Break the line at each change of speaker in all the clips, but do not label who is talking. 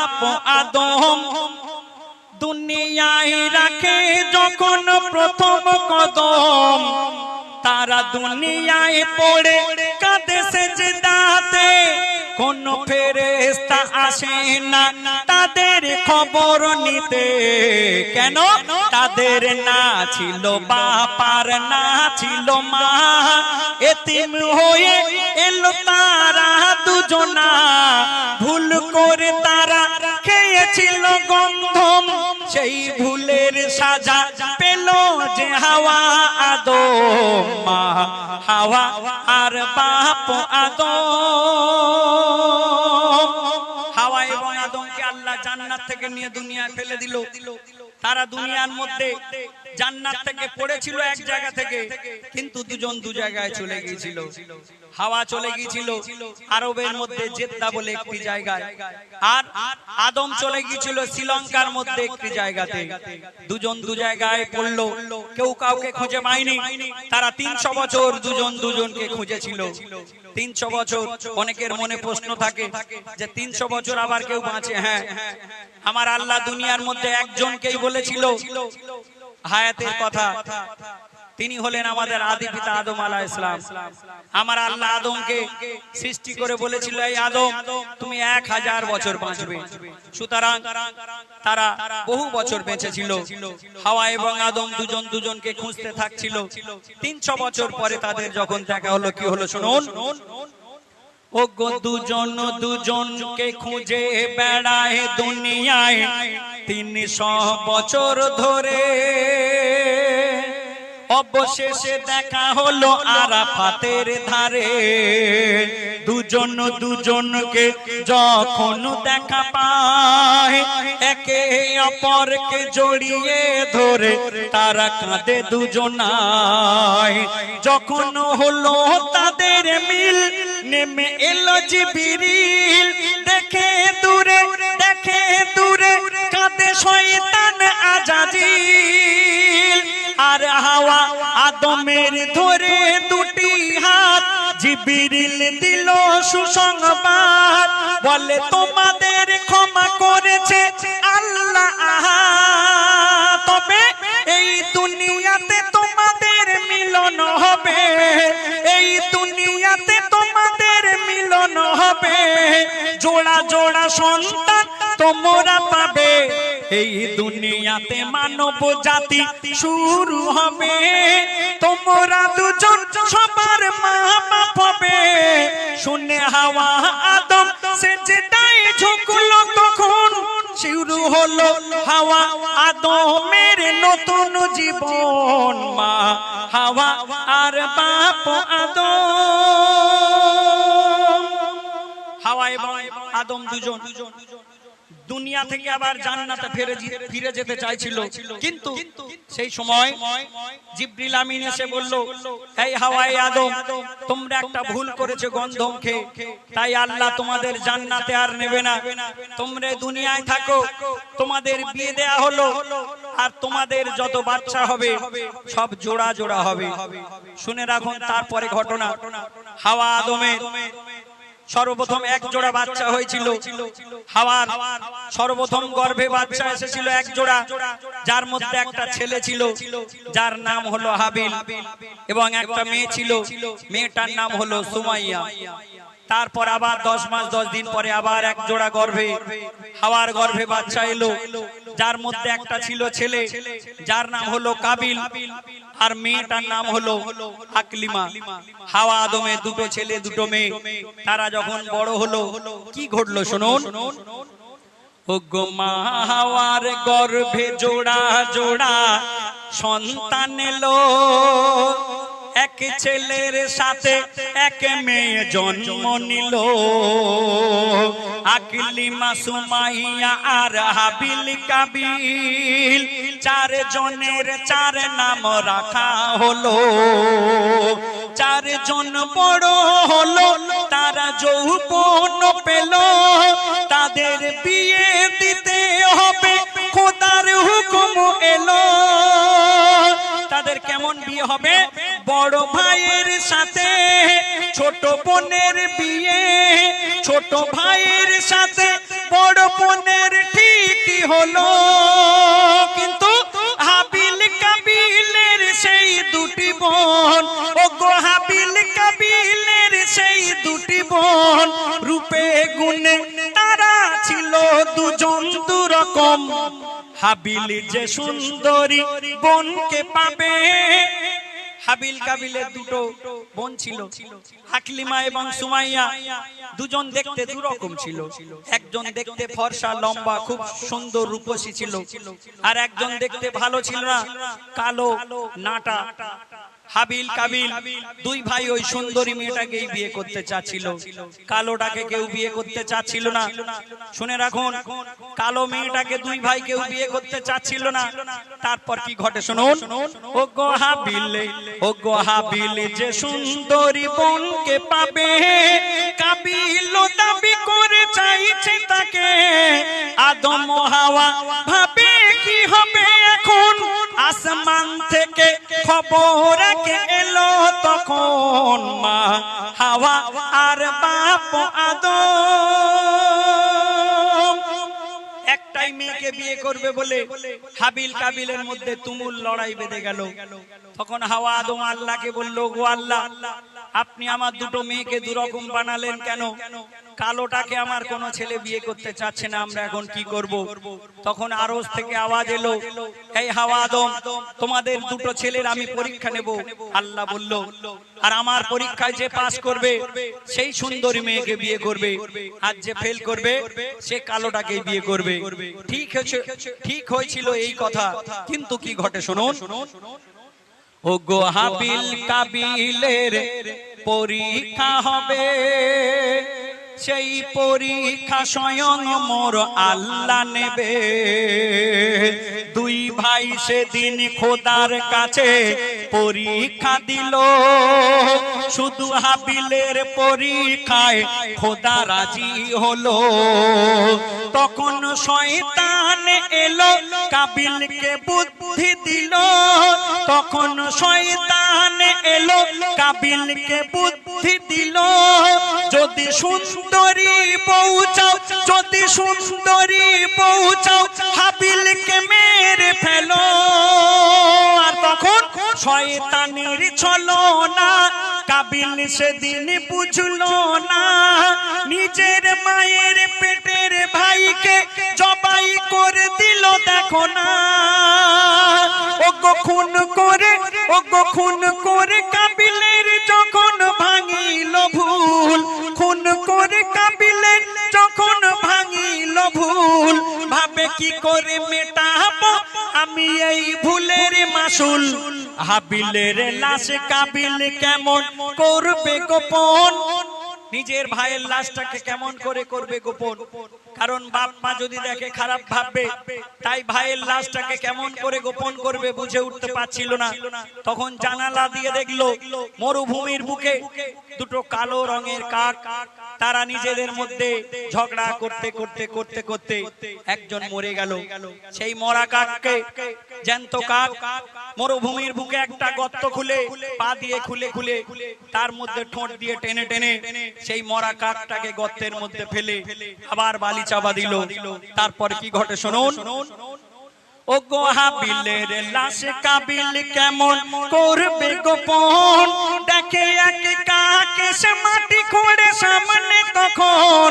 বাপ আদম দুনিয়ায় রাখে যখন প্রথম কদম। তারা দুনিয়ায় পড়ে কাঁদে সেজদাতে। কোন ফেরেস্তা আসে না তাদের খবর নিতে। কেন? তাদের না ছিল বাপার, না ছিল মা। এতিম হয়ে এলো তারা দুজনা। ভুল করে তারা খেয়েছিল গন্ধম, সেই ভুলের সাজা পেল যে হাওয়া আদো মা, হাওয়া আর বাপ আদো হাওয়া এবং আদমকে আল্লাহ জান্নাত থেকে নিয়ে দুনিয়ায় ফেলে দিল। তারা দুনিয়ার মধ্যে জান্নাত থেকে পড়েছিল এক জায়গা থেকে, কিন্তু দুজন দু জায়গায় চলে গিয়েছিল। হাওয়া চলে গিয়েছিল, আরবের মধ্যে জেদ্দা বলে একটি জায়গায়। আর আদম চলে গিয়েছিল শ্রীলঙ্কার মধ্যে একটি জায়গাতে। দুজন দু জায়গায় পড়ল, কেউ কাউকে খুঁজে পায়নি। তারা তিনশো বছর দুজন দুজনকে খুঁজেছিল। তিনশো বছর অনেকের মনে প্রশ্ন থাকে যে তিনশো বছর আবার কেউ বাঁচে? হ্যাঁ। আমার আল্লাহ দুনিয়ার মধ্যে একজনকেই বলেছিল হায়াতের কথা। তিনি হলেন আমাদের আদি পিতা আদম আলাহ ইসলাম আমার আল্লাহ আদমকে সৃষ্টি করে বলেছিল, এই আদম, তুমি এক হাজার বছর বাঁচবে। সুতরাং তারা বহু বছর বেঁচেছিল। হাওয়া এবং আদম দুজন দুজনকে খুঁজতে থাকছিল। তিনশো বছর পরে তাদের যখন দেখা হলো, কি হলো শুনুন? ও গো দুজন দুজনকে খুঁজে বেড়ায় দুনিয়ায়। তিনশো বছর ধরে অবশেষে দেখা হলো আরাফাতের ধারে। দুজন দুজনকে যখন দেখা পায়, একে অপরকে জড়িয়ে ধরে তারা কাঁদে দুজনায় যখন হলো তাদের মিল, নেমে এলো জিবিরিল। দেখে দূরে দেখে দূরে কাঁদে শয়তান আজাজিল। আর হাওয়া আদমের ধরে দুটি হাত, জিবিরিল দিল সুসংবাদ। বলে, তোমাদের ক্ষমা করেছে আল্লাহ। তবে এই দুনিয়াতে তোমাদের মিলন হবে। এই দুনিয়াতে তোমাদের মিলন হবে। জোড়া জোড়া সন্তান তোমরা পাবে। এই দুনিয়াতে মানব জাতি শুরু হবে। তোমরা দুজন সবার মা বাপ হবে। শুনে হাওয়া আদম, সে যেটাই ঝুঁকলো তখন শুরু হলো হাওয়া আদমের নতুন জীবন মা। হাওয়া আর বাপ আদম। হাওয়া এবং আদম দুজন। দুনিয়া থেকে আবার জান্নাতে ফিরে ফিরে যেতে চাইছিল। কিন্তু সেই সময় জিব্রিল আমিন এসে বলল এই হাওয়াই আদম তোমরা একটা ভুল করেছে গন্ধম খেয়ে তাই আল্লাহ তোমাদের জান্নাতে আর নেবে না। তোমরা দুনিয়ায় থাকো। তোমাদের বিয়ে দেয়া হলো। আর তোমাদের যত বাচ্চা হবে সব জোড়া জোড়া হবে। শুনে রাখুন তারপরে ঘটনা। হাওয়া আদমের সর্বপ্রথম এক জোড়া বাচ্চা হয়েছিল। হাওয়ার সর্বপ্রথম গর্ভে বাচ্চা এসেছিল এক জোড়া, যার মধ্যে একটা ছেলে ছিল, যার নাম হলো হাবিল এবং একটা মেয়ে ছিল। মেয়েটার নাম হলো সুমাইয়া। তারপর আবার দশ মাস, দশ দিন পরে আবার এক জোড়া গর্ভে, হাওয়ার গর্ভে বাচ্চা এলো। যার মধ্যে একটা ছিল ছেলে, যার নাম হলো কাবিল, আর মেয়েটার নাম হলো আকলিমা। হাওয়া আদমে দুটো ছেলে, দুটো মেয়ে। তারা যখন বড় হলো, কি ঘটলো শুনুন? মা, হাওয়ার গর্ভে জোড়া জোড়া সন্তান এলো। এক ছেলের সাথে এক মেয়ে জন্ম নিল। আকলিমা সুমাইয়া আর হাবিল কাবিল চার জনের চার নাম রাখা হলো। চার জন বড় হলো, তারা যৌবন পেল। তাদের বিয়ে দিতে হবে, খোদার হুকুম এলো। তাদের কেমন বিয়ে হবে? বড় ভাইয়ের সাথে, ছোট বোনের বিয়ে। ছোট ভাইয়ের সাথে বড় বোনের ঠিকই হলো। কিন্তু হাবিল কাবিলের সেই দুটি বোন ও গো হাবিল কাবিলের সেই দুটি বোন, রূপে গুণে তারা ছিল দুজন দুরকম। হাবিল যে সুন্দরী বোনকে পাবে হাবিল কাবিলের দুটো বোন ছিল, হাকলিমা এবং সুমাইয়া। দুজন দেখতে দুরকম ছিল। একজন দেখতে ফর্সা, লম্বা, খুব সুন্দর রূপসী ছিল। আর একজন দেখতে ভালো ছিল না, কালো, নাটা। হাবিল কাবিল দুই ভাই ওই সুন্দরী মেয়েটাকেই বিয়ে করতে চাচ্ছিল। কালোটাকে কেউ বিয়ে করতে চাচ্ছিল না। শুনে রাখুন কালো মেয়েটাকে দুই ভাই কেউ বিয়ে করতে চাচ্ছিল না। তারপর কি ঘটে শুনুন? ও গো হাবিল ও গো হাবিল যে সুন্দরী বোনকে পাবে কাবিল দাবি করে চাইছে তাকে। আদম হাওয়া ভাবে কি হবে এখন? আসমান থেকে খবর এলো তখন মা, হাওয়া আর বাপ আদম। একটাই মেয়েকে বিয়ে করবে বলে হাবিল কাবিলের মধ্যে তুমুল লড়াই বেঁধে গেল। তখন হাওয়া আদম আল্লাহকে বলল গো আল্লাহ, আপনি আমার দুটো মেয়েকে দুরকম বানালেন কেন? কালোটাকে আমার কোনো ছেলে বিয়ে করতে চাচ্ছে না, আমরা এখন কি করব? তখন আরস থেকে আওয়াজ এলো, এই হাওয়া আদম, তোমাদের দুটো ছেলের আমি পরীক্ষা নেব। আল্লাহ বলল, আর আমার পরীক্ষায় যে পাস করবে, সেই সুন্দরী মেয়েকে বিয়ে করবে। আর যে ফেল করবে, সে কালোটাকে বিয়ে করবে। ঠিক হয়েছে, ঠিক হয়েছিল এই কথা। কিন্তু কি ঘটে শুনুন? ও গো হাবিল কাবিলের পরীক্ষা হবে। সেই পরীক্ষা স্বয়ং মোর আল্লাহ নেবে। দুই ভাই সেদিন খোদার কাছে পরীক্ষা দিল। শুধু হাবিলের পরীক্ষায় খোদা রাজি হলো। তখন শয়তান এলো, কাবিলকে বুদ্ধি দিল। তখন শয়তান এলো, কাবিলকে বুদ্ধি দিল। যদি সুন্দরী পৌঁছাও, যদি সুন্দরী পৌঁছাও, হাবিলকে মেরে ফেলো। শয়তানের ছলো না কাবিল সেদিন বুঝলো না। নিজের মায়ের পেটের ভাইকে জবাই করে দিল, দেখো না। হাবিলের লাশ কাবিল কেমন করবে গোপন? নিজের ভাইয়ের লাশটাকে কেমন করে করবে গোপন? কারণ বাপ মা যদি দেখে খারাপ ভাববে, তাই ভাইয়ের লাশটাকে কেমন করে গোপন করবে বুঝে উঠতে পারছিল না। তখন জানালা দিয়ে দেখল, মরুভূমির বুকে দুটো কালো রঙের কাক তারা নিজেদের মধ্যে ঝগড়া করতে করতে করতে করতে একজন মরে গেল। সেই মরা কাককে জ্যান্ত কাক মরুভূমির বুকে একটা গর্ত খুলে পা দিয়ে খুলে খুলে তার মধ্যে ঠোঁট দিয়ে টেনে টেনে সেই মরা কাকটাকে গর্তের মধ্যে ফেলে আবার বালি চাপা দিল। তারপর কি ঘটে শুনুন? ও গো হাবিলের লাশ কাবিল কেমন করবে গোপন? দেখে এক কাকে সে মাটি খোঁড়ে সামনে তখন।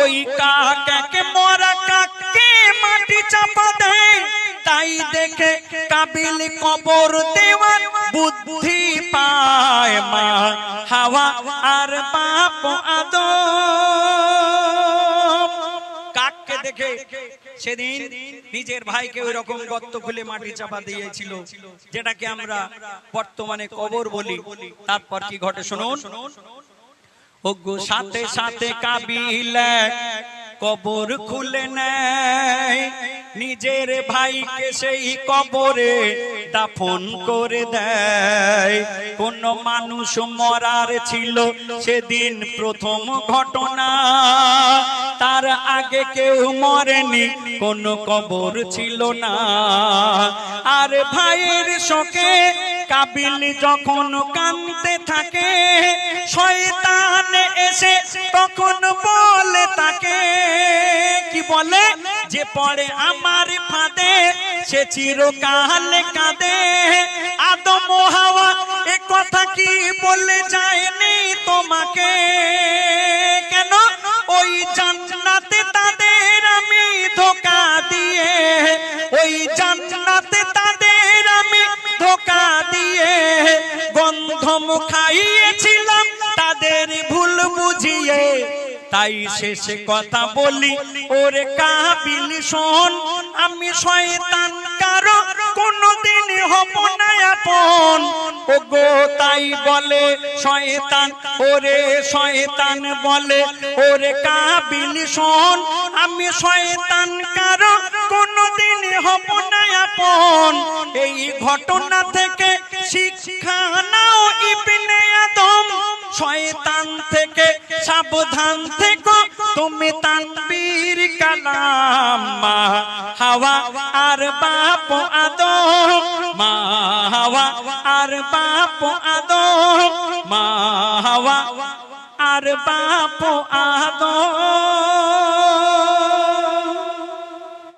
ওই কাকে মরা কাককে মাটি চাপা দেয়। তাই দেখে কাবিল কবর দেওয়ার বুদ্ধি পায় মা। হাওয়া আর বাপ আদম। কাককে দেখে সেদিন নিজের ভাইকে ওই রকম গর্ত খুলে মাটি চাপা দিয়েছিল, যেটাকে আমরা বর্তমানে কবর বলি। তারপর কি ঘটে শুনুন? সাথে সাথে কাবিল কবর খুলে নেয়। নিজের ভাইকে সেই কবরে দাফন করে দেয়। কোন মানুষ মরার ছিল সেদিন প্রথম ঘটনা। তার আগে কেউ মরেনি, কোন কবর ছিল না। আর ভাইয়ের শোকে কাবিল যখন কানতে থাকে, শয়তান এসে তখন বলে তাকে, কি বলে? যে পড়ে আমার ফাঁদে, সে চিরকাল কাঁদে। আদম হাওয়া এ কথা কি বলে যায়নি তোমাকে? কেন? ওই জান্নাতে শেষে কথা বলি, ওরে কাবিল শোন, আমি শয়তান কারও, কোনদিন হব না আপন। ও গো তাই বলে শয়তান, ওরে শয়তান বলে, ওরে কাবিল শোন, আমি শয়তান কারও, কোনদিন হব না আপন। এই ঘটনা থেকে শিক্ষা নাও ইবনে আদম। শয়তান থেকে সাবধান থেকো। তুমি তানবীর কালাম, মা হাওয়া আর বাপ আদম, মা হাওয়া আর বাপ আদম, মা হাওয়া আর বাপ আদম।